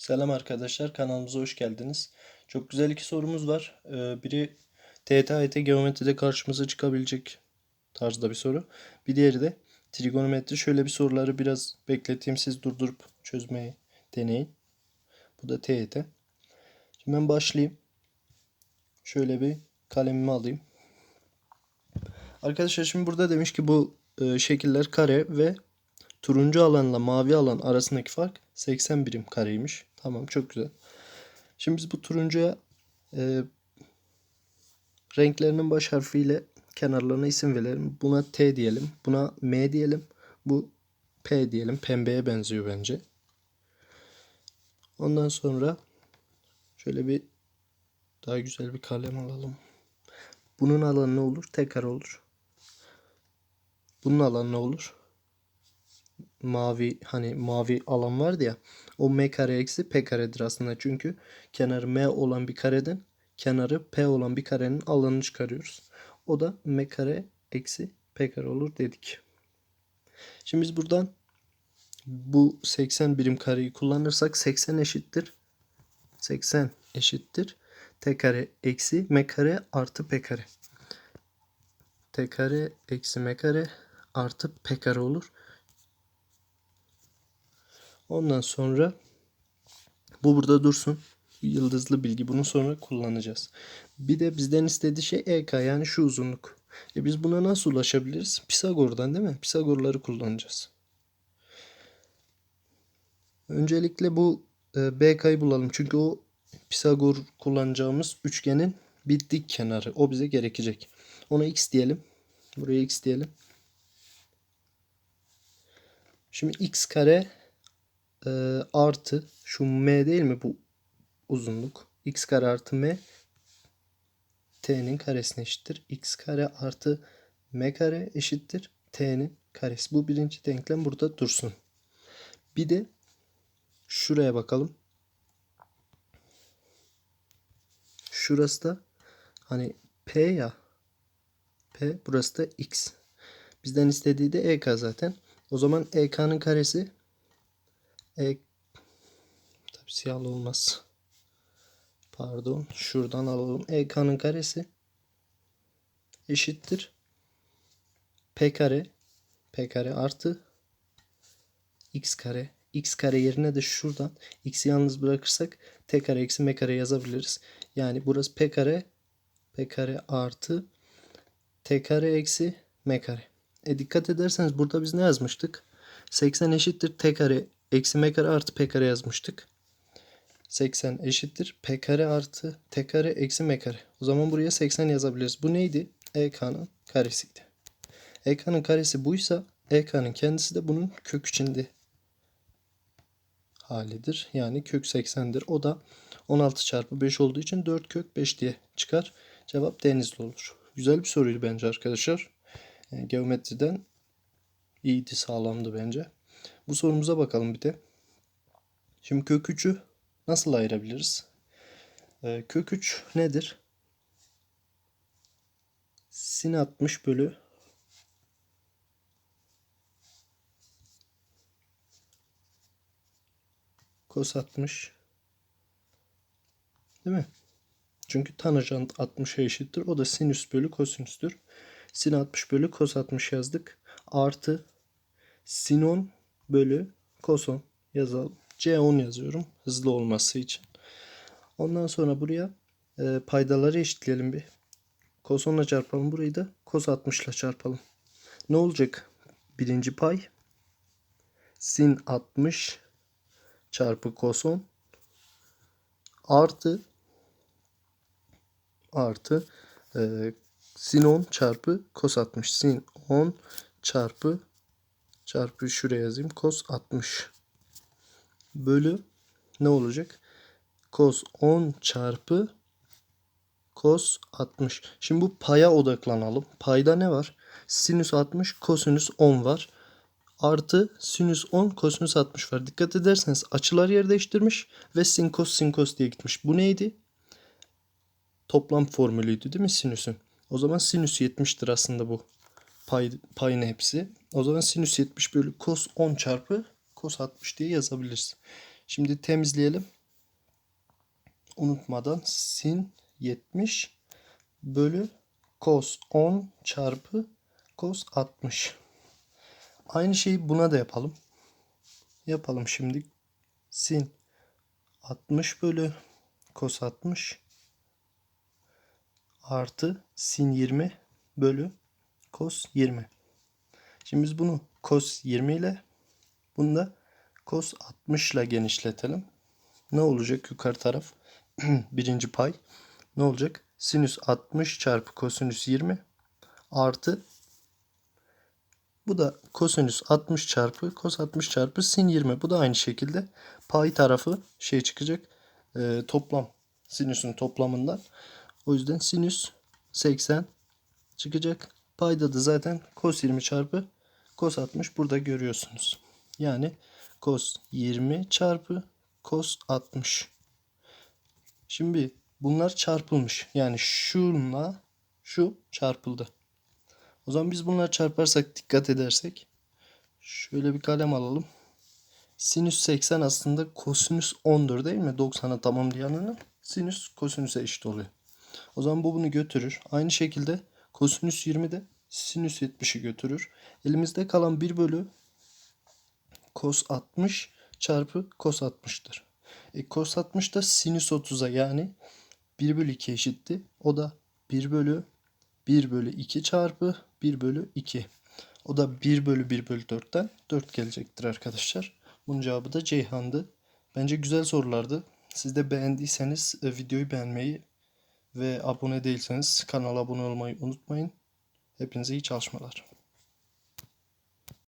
Selam arkadaşlar, kanalımıza hoş geldiniz. Çok güzel iki sorumuz var. Ee, biri TYT AYT geometride karşımıza çıkabilecek tarzda bir soru. Bir diğeri de trigonometri. Şöyle bir soruları biraz bekleteyim, siz durdurup çözmeyi deneyin. Bu da TYT. Şimdi ben başlayayım. Şöyle bir kalemimi alayım. Arkadaşlar şimdi burada demiş ki bu e, şekiller kare ve turuncu alanla mavi alan arasındaki fark 80 birim kareymiş. Tamam çok güzel. Şimdi biz bu turuncuya e, renklerinin baş harfiyle kenarlarına isim verelim. Buna T diyelim. Buna M diyelim. Bu P diyelim. Pembeye benziyor bence. Ondan sonra şöyle bir daha güzel bir kalem alalım. Bunun alanı ne olur? Tek kare olur. Bunun alanı ne olur? Mavi hani mavi alan vardı ya. O m kare eksi p karedir aslında. Çünkü kenarı m olan bir kareden kenarı p olan bir karenin alanını çıkarıyoruz. O da m kare eksi p kare olur dedik. Şimdi biz buradan bu 80 birim kareyi kullanırsak 80 eşittir. 80 eşittir. T kare eksi m kare artı p kare. T kare eksi m kare artı p kare olur. Ondan sonra bu burada dursun. Yıldızlı bilgi. Bunu sonra kullanacağız. Bir de bizden istediği şey EK yani şu uzunluk. E biz buna nasıl ulaşabiliriz? Pisagor'dan değil mi? Pisagorları kullanacağız. Öncelikle bu e, BK'yı bulalım. Çünkü o Pisagor kullanacağımız üçgenin bir dik kenarı. O bize gerekecek. Ona x diyelim. Buraya x diyelim. Şimdi x kare e, artı şu m değil mi bu uzunluk? x kare artı m t'nin karesine eşittir. x kare artı m kare eşittir. t'nin karesi. Bu birinci denklem burada dursun. Bir de şuraya bakalım. Şurası da hani p ya p burası da x. Bizden istediği de ek zaten. O zaman ek'nın karesi e tabi siyahlı olmaz. Pardon. Şuradan alalım. EK'nın karesi eşittir. P kare P kare artı X kare. X kare yerine de şuradan X'i yalnız bırakırsak T kare eksi M kare yazabiliriz. Yani burası P kare P kare artı T kare eksi M kare. E dikkat ederseniz burada biz ne yazmıştık? 80 eşittir T kare eksi m kare artı p kare yazmıştık. 80 eşittir p kare artı t kare eksi m kare. O zaman buraya 80 yazabiliriz. Bu neydi? EK'nın karesiydi. EK'nın karesi buysa EK'nın kendisi de bunun kök içinde halidir. Yani kök 80'dir. O da 16 çarpı 5 olduğu için 4 kök 5 diye çıkar. Cevap denizli olur. Güzel bir soruydu bence arkadaşlar. Yani geometriden iyiydi sağlamdı bence. Bu sorumuza bakalım bir de. Şimdi kök 3'ü nasıl ayırabiliriz? Ee, kök 3 nedir? Sin 60 bölü kos 60 değil mi? Çünkü tanjant 60'a eşittir. O da sinüs bölü kosinüstür. Sin 60 bölü kos 60 yazdık. Artı sin 10 bölü koson yazalım. C10 yazıyorum hızlı olması için. Ondan sonra buraya e, paydaları eşitleyelim bir. Kosonla çarpalım burayı da kos 60 ile çarpalım. Ne olacak? Birinci pay sin 60 çarpı koson artı artı e, sin 10 çarpı kos 60 sin 10 çarpı çarpı şuraya yazayım. Cos 60 bölü ne olacak? Cos 10 çarpı cos 60. Şimdi bu paya odaklanalım. Payda ne var? Sinüs 60, kosinüs 10 var. Artı sinüs 10, kosinüs 60 var. Dikkat ederseniz açılar yer değiştirmiş ve sin kos sin kos diye gitmiş. Bu neydi? Toplam formülüydü değil mi sinüsün? O zaman sinüs 70'tir aslında bu pay, payın hepsi. O zaman sinüs 70 bölü cos 10 çarpı cos 60 diye yazabiliriz. Şimdi temizleyelim. Unutmadan sin 70 bölü cos 10 çarpı cos 60. Aynı şeyi buna da yapalım. Yapalım şimdi. Sin 60 bölü cos 60 artı sin 20 bölü cos 20. Şimdi biz bunu cos 20 ile bunu da cos 60 ile genişletelim. Ne olacak yukarı taraf? Birinci pay. Ne olacak? Sinüs 60 çarpı kosinüs 20 artı bu da kosinüs 60 çarpı kos 60 çarpı sin 20. Bu da aynı şekilde pay tarafı şey çıkacak. e, toplam. Sinüsün toplamından. O yüzden sinüs 80 çıkacak. Payda da zaten cos 20 çarpı cos 60 burada görüyorsunuz. Yani cos 20 çarpı cos 60. Şimdi bunlar çarpılmış. Yani şunla şu çarpıldı. O zaman biz bunları çarparsak dikkat edersek şöyle bir kalem alalım. Sinüs 80 aslında kosinüs 10'dur değil mi? 90'a tamamlayanının sinüs kosinüse eşit oluyor. O zaman bu bunu götürür. Aynı şekilde kosinüs 20 de sinüs 70'i götürür. Elimizde kalan 1 bölü cos 60 çarpı cos 60'tır. E, cos 60 da sinüs 30'a yani 1 bölü 2 eşitti. O da 1 bölü 1 bölü 2 çarpı 1 bölü 2. O da 1 bölü 1 bölü 4'ten 4 gelecektir arkadaşlar. Bunun cevabı da Ceyhan'dı. Bence güzel sorulardı. Siz de beğendiyseniz e, videoyu beğenmeyi ve abone değilseniz kanala abone olmayı unutmayın. Hepinize iyi çalışmalar.